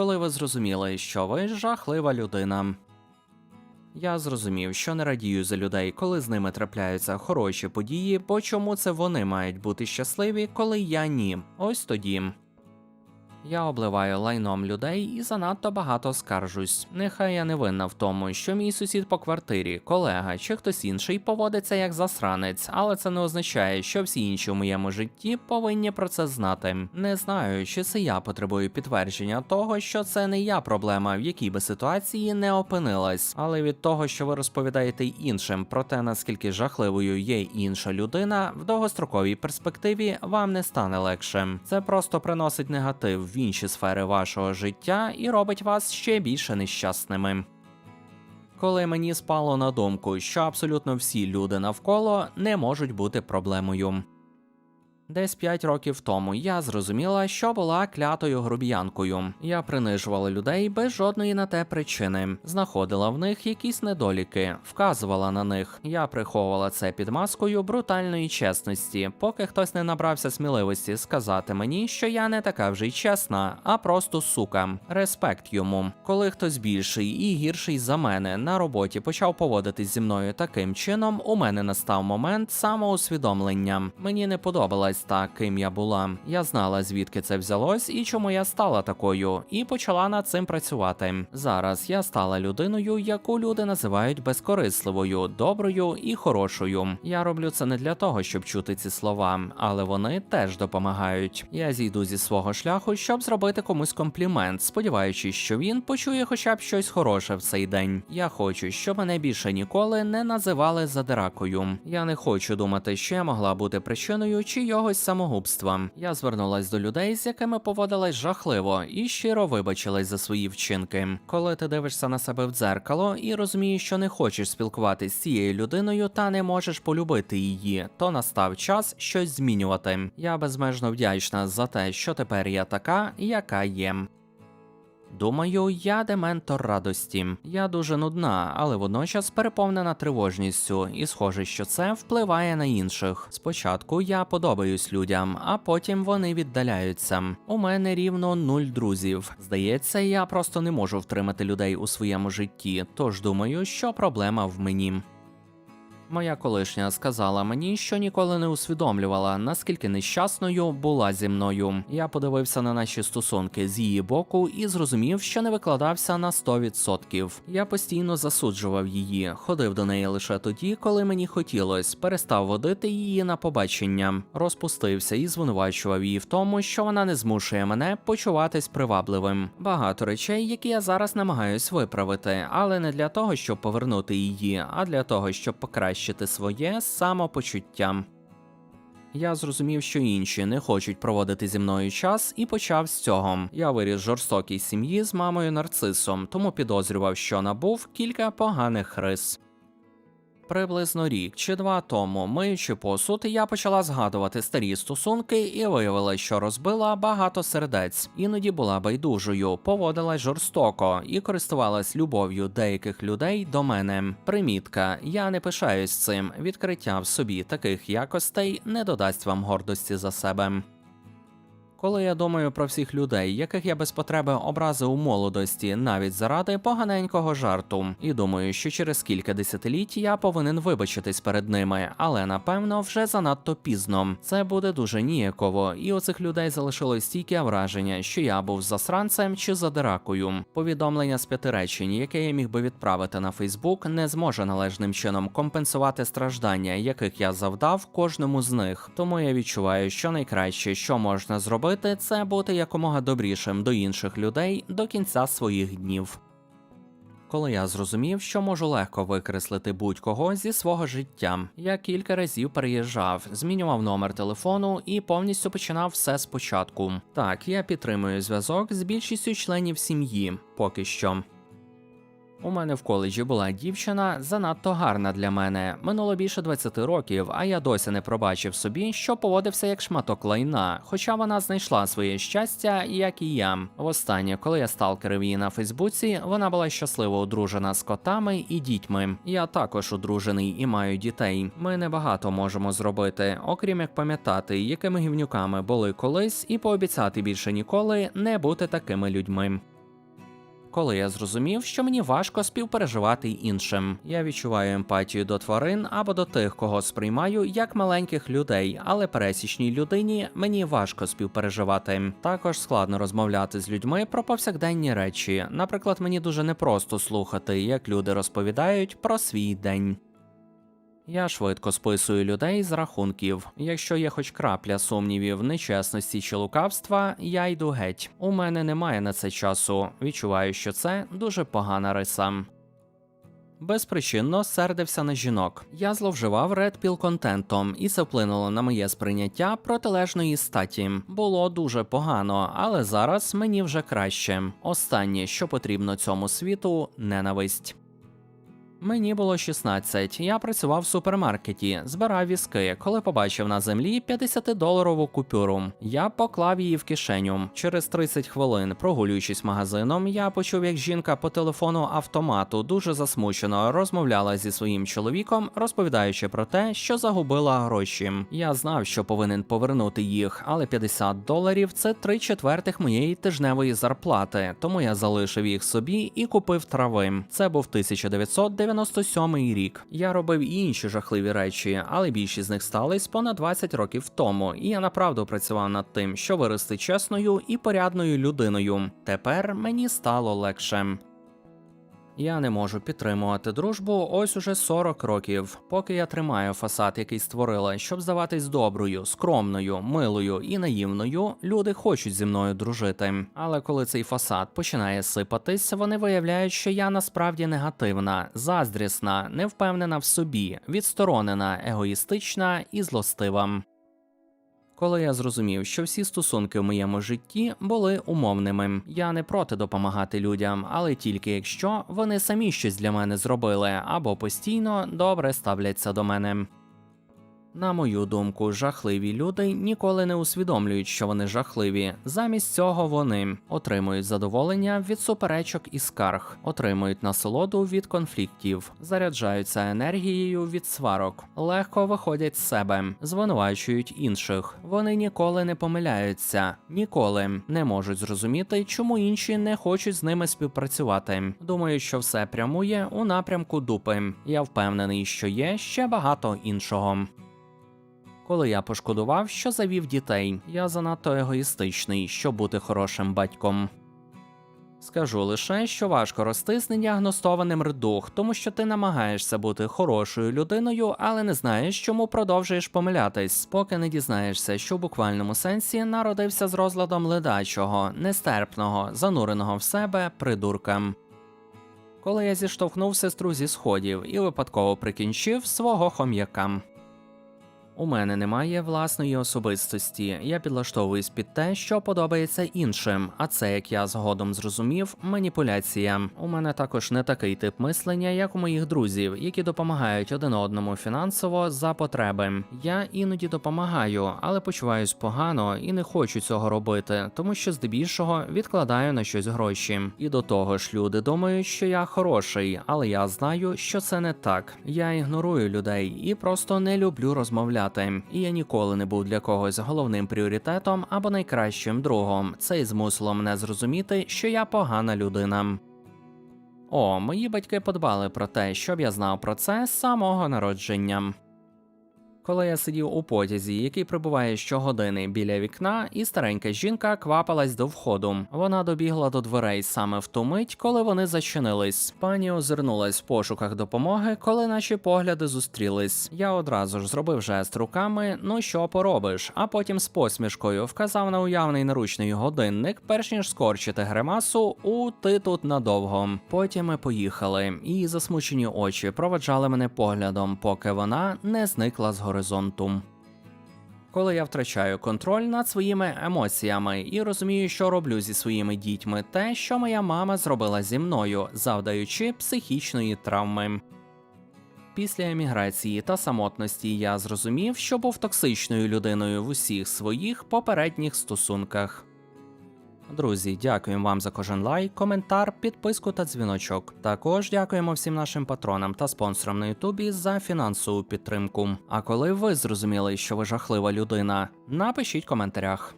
коли ви зрозуміли, що ви жахлива людина. Я зрозумів, що не радію за людей, коли з ними трапляються хороші події, бо чому це вони мають бути щасливі, коли я ні. Ось тоді. Я обливаю лайном людей і занадто багато скаржусь. Нехай я не винна в тому, що мій сусід по квартирі, колега чи хтось інший поводиться як засранець, але це не означає, що всі інші у моєму житті повинні про це знати. Не знаю, чи це я потребую підтвердження того, що це не я проблема, в якій би ситуації не опинилась. Але від того, що ви розповідаєте іншим про те, наскільки жахливою є інша людина, в довгостроковій перспективі вам не стане легше. Це просто приносить негатив в інші сфери вашого життя і робить вас ще більше нещасними. Коли мені спало на думку, що абсолютно всі люди навколо не можуть бути проблемою. Десь 5 років тому я зрозуміла, що була клятою грубіянкою. Я принижувала людей без жодної на те причини, знаходила в них якісь недоліки, вказувала на них. Я приховувала це під маскою брутальної чесності, поки хтось не набрався сміливості сказати мені, що я не така вже й чесна, а просто сука. Респект йому. Коли хтось більший і гірший за мене на роботі почав поводитись зі мною таким чином, у мене настав момент самоусвідомлення. Мені не подобалась та, ким я була. Я знала, звідки це взялось і чому я стала такою, і почала над цим працювати. Зараз я стала людиною, яку люди називають безкорисливою, доброю і хорошою. Я роблю це не для того, щоб чути ці слова, але вони теж допомагають. Я зійду зі свого шляху, щоб зробити комусь комплімент, сподіваючись, що він почує хоча б щось хороше в цей день. Я хочу, щоб мене більше ніколи не називали задиракою. Я не хочу думати, що я могла бути причиною чийогось самогубства. Я звернулась до людей, з якими поводилась жахливо, і щиро вибачилась за свої вчинки. Коли ти дивишся на себе в дзеркало і розумієш, що не хочеш спілкуватись з цією людиною та не можеш полюбити її, то настав час щось змінювати. Я безмежно вдячна за те, що тепер я така, яка є. Думаю, я дементор радості. Я дуже нудна, але водночас переповнена тривожністю, і схоже, що це впливає на інших. Спочатку я подобаюсь людям, а потім вони віддаляються. У мене рівно нуль друзів. Здається, я просто не можу втримати людей у своєму житті, тож думаю, що проблема в мені. Моя колишня сказала мені, що ніколи не усвідомлювала, наскільки нещасною була зі мною. Я подивився на наші стосунки з її боку і зрозумів, що не викладався на 100%. Я постійно засуджував її, ходив до неї лише тоді, коли мені хотілось, перестав водити її на побачення, розпустився і звинувачував її в тому, що вона не змушує мене почуватись привабливим. Багато речей, які я зараз намагаюсь виправити, але не для того, щоб повернути її, а для того, щоб покращити своє самопочуття. Я зрозумів, що інші не хочуть проводити зі мною час, і почав з цього. Я виріс жорстокій сім'ї з мамою нарцисом, тому підозрював, що набув кілька поганих рис. Приблизно рік чи два тому, миючи посуд, я почала згадувати старі стосунки і виявила, що розбила багато сердець. Іноді була байдужою, поводилась жорстоко і користувалась любов'ю деяких людей до мене. Примітка: я не пишаюсь цим. Відкриття в собі таких якостей не додасть вам гордості за себе. Коли я думаю про всіх людей, яких я без потреби образив у молодості, навіть заради поганенького жарту, і думаю, що через кілька десятиліть я повинен вибачитись перед ними, але напевно вже занадто пізно. Це буде дуже ніяково, і у цих людей залишилось стійке враження, що я був засранцем чи задиракою. Повідомлення з п'яти речень, яке я міг би відправити на Фейсбук, не зможе належним чином компенсувати страждання, яких я завдав кожному з них. Тому я відчуваю, що найкраще, що можна зробити, це бути якомога добрішим до інших людей до кінця своїх днів. Коли я зрозумів, що можу легко викреслити будь-кого зі свого життя, я кілька разів переїжджав, змінював номер телефону і повністю починав все спочатку. Так, я підтримую зв'язок з більшістю членів сім'ї, поки що. У мене в коледжі була дівчина занадто гарна для мене. Минуло більше 20 років, а я досі не пробачив собі, що поводився як шматок лайна, хоча вона знайшла своє щастя, як і я. Востаннє, коли я сталкерив її на Фейсбуці, вона була щасливо одружена з котами і дітьми. Я також одружений і маю дітей. Ми небагато можемо зробити, окрім як пам'ятати, якими гівнюками були колись, і пообіцяти більше ніколи не бути такими людьми. Коли я зрозумів, що мені важко співпереживати іншим, я відчуваю емпатію до тварин або до тих, кого сприймаю як маленьких людей, але пересічній людині мені важко співпереживати. Також складно розмовляти з людьми про повсякденні речі. Наприклад, мені дуже непросто слухати, як люди розповідають про свій день. Я швидко списую людей з рахунків. Якщо є хоч крапля сумнівів, нечесності чи лукавства, я йду геть. У мене немає на це часу. Відчуваю, що це дуже погана риса. Безпричинно сердився на жінок. Я зловживав редпіл контентом, і це вплинуло на моє сприйняття протилежної статі. Було дуже погано, але зараз мені вже краще. Останнє, що потрібно цьому світу ненависть. Мені було 16, я працював в супермаркеті, збирав візки, коли побачив на землі 50-доларову купюру. Я поклав її в кишеню. Через 30 хвилин, прогулюючись магазином, я почув, як жінка по телефону автомату дуже засмучено розмовляла зі своїм чоловіком, розповідаючи про те, що загубила гроші. Я знав, що повинен повернути їх, але 50 доларів це три четвертих моєї тижневої зарплати, тому я залишив їх собі і купив трави. Це був 1997 рік. Я робив і інші жахливі речі, але більшість з них стались понад 20 років тому, і я направду працював над тим, що вирости чесною і порядною людиною. Тепер мені стало легше. Я не можу підтримувати дружбу ось уже 40 років, поки я тримаю фасад, який створила, щоб здаватись доброю, скромною, милою і наївною. Люди хочуть зі мною дружити. Але коли цей фасад починає сипатись, вони виявляють, що я насправді негативна, заздрісна, невпевнена в собі, відсторонена, егоїстична і злостива. Коли я зрозумів, що всі стосунки в моєму житті були умовними, я не проти допомагати людям, але тільки якщо вони самі щось для мене зробили або постійно добре ставляться до мене. На мою думку, жахливі люди ніколи не усвідомлюють, що вони жахливі. Замість цього вони отримують задоволення від суперечок і скарг, отримують насолоду від конфліктів, заряджаються енергією від сварок, легко виходять з себе, звинувачують інших. Вони ніколи не помиляються, ніколи не можуть зрозуміти, чому інші не хочуть з ними співпрацювати. Думаю, що все прямує у напрямку дупи. Я впевнений, що є ще багато іншого. Коли я пошкодував, що завів дітей, я занадто егоїстичний, щоб бути хорошим батьком. Скажу лише, що важко рости з недіагностованим рдух, тому що ти намагаєшся бути хорошою людиною, але не знаєш, чому продовжуєш помилятись, поки не дізнаєшся, що в буквальному сенсі народився з розладом ледачого, нестерпного, зануреного в себе придурка. Коли я зіштовхнув сестру зі сходів і випадково прикінчив свого хом'яка. У мене немає власної особистості. Я підлаштовуюсь під те, що подобається іншим. А це, як я згодом зрозумів, маніпуляція. У мене також не такий тип мислення, як у моїх друзів, які допомагають один одному фінансово за потреби. Я іноді допомагаю, але почуваюсь погано і не хочу цього робити, тому що здебільшого відкладаю на щось гроші. І до того ж, люди думають, що я хороший, але я знаю, що це не так. Я ігнорую людей і просто не люблю розмовляти. І я ніколи не був для когось головним пріоритетом або найкращим другом. Це й змусило мене зрозуміти, що я погана людина. О, мої батьки подбали про те, щоб я знав про це з самого народження. Коли я сидів у потязі, який прибуває щогодини біля вікна, і старенька жінка квапилась до входу. Вона добігла до дверей саме в ту мить, коли вони зачинились. Пані озирнулась в пошуках допомоги, коли наші погляди зустрілись. Я одразу ж зробив жест руками, ну що поробиш, а потім з посмішкою вказав на уявний наручний годинник, перш ніж скорчити гримасу у ти тут надовго. Потім ми поїхали, і засмучені очі проведжали мене поглядом, поки вона не зникла з горизонту. Коли я втрачаю контроль над своїми емоціями і розумію, що роблю зі своїми дітьми те, що моя мама зробила зі мною, завдаючи психічної травми. Після еміграції та самотності я зрозумів, що був токсичною людиною в усіх своїх попередніх стосунках. Друзі, дякуємо вам за кожен лайк, коментар, підписку та дзвіночок. Також дякуємо всім нашим патронам та спонсорам на Ютубі за фінансову підтримку. А коли ви зрозуміли, що ви жахлива людина, напишіть в коментарях.